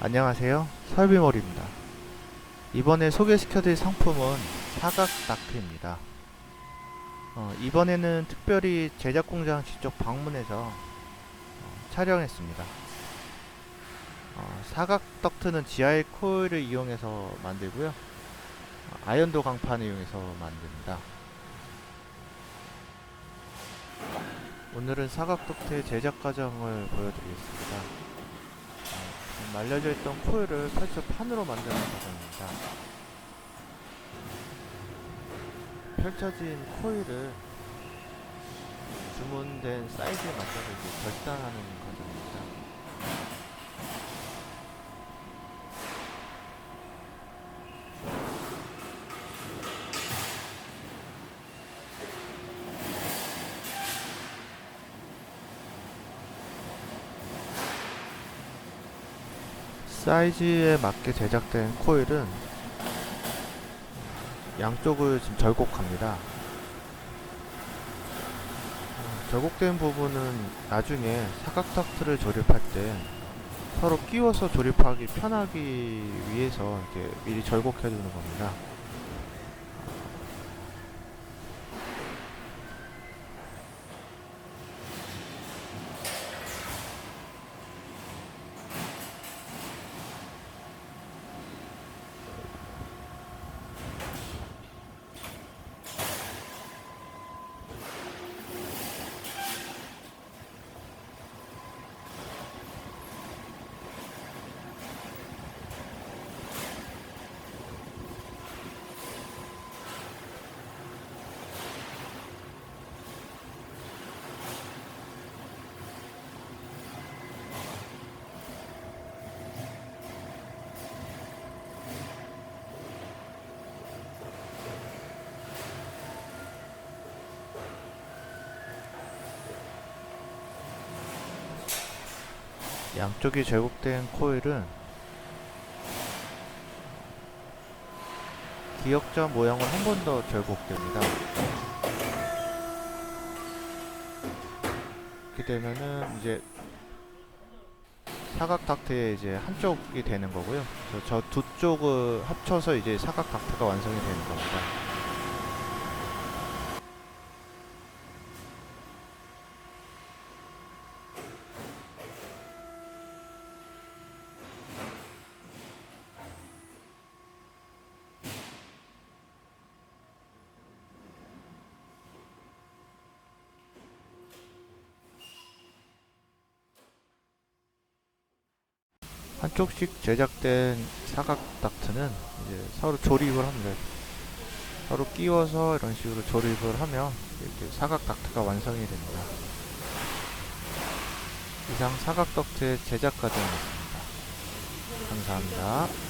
안녕하세요. 설비몰입니다. 이번에 소개시켜드릴 상품은 사각 다크입니다. 어, 이번에는 특별히 제작 공장 직접 방문해서 어, 촬영했습니다. 어, 사각 덕트는 지하의 코일을 이용해서 만들고요. 어, 아연도 강판을 이용해서 만듭니다. 오늘은 사각 덕트의 제작 과정을 보여드리겠습니다. 어, 말려져 있던 코일을 펼쳐 판으로 만드는 과정입니다. 펼쳐진 코일을 주문된 사이즈에 맞춰서 결단하는 과정입니다. 사이즈에 맞게 제작된 코일은 양쪽을 지금 절곡합니다. 어, 절곡된 부분은 나중에 사각 덕트를 조립할 때 서로 끼워서 조립하기 편하기 위해서 이렇게 미리 절곡해 두는 겁니다. 양쪽이 절곡된 코일은 기역자 모양으로 한번더 절곡됩니다. 이렇게 되면은 이제 사각 닥트의 이제 한쪽이 되는 거고요. 저 두 쪽을 합쳐서 이제 사각 닥트가 완성이 되는 겁니다. 한쪽씩 제작된 사각 닥트는 이제 서로 조립을 합니다. 서로 끼워서 이런 식으로 조립을 하면 이렇게 사각 닥트가 완성이 됩니다. 이상 사각 덕트의 제작 과정이었습니다. 감사합니다.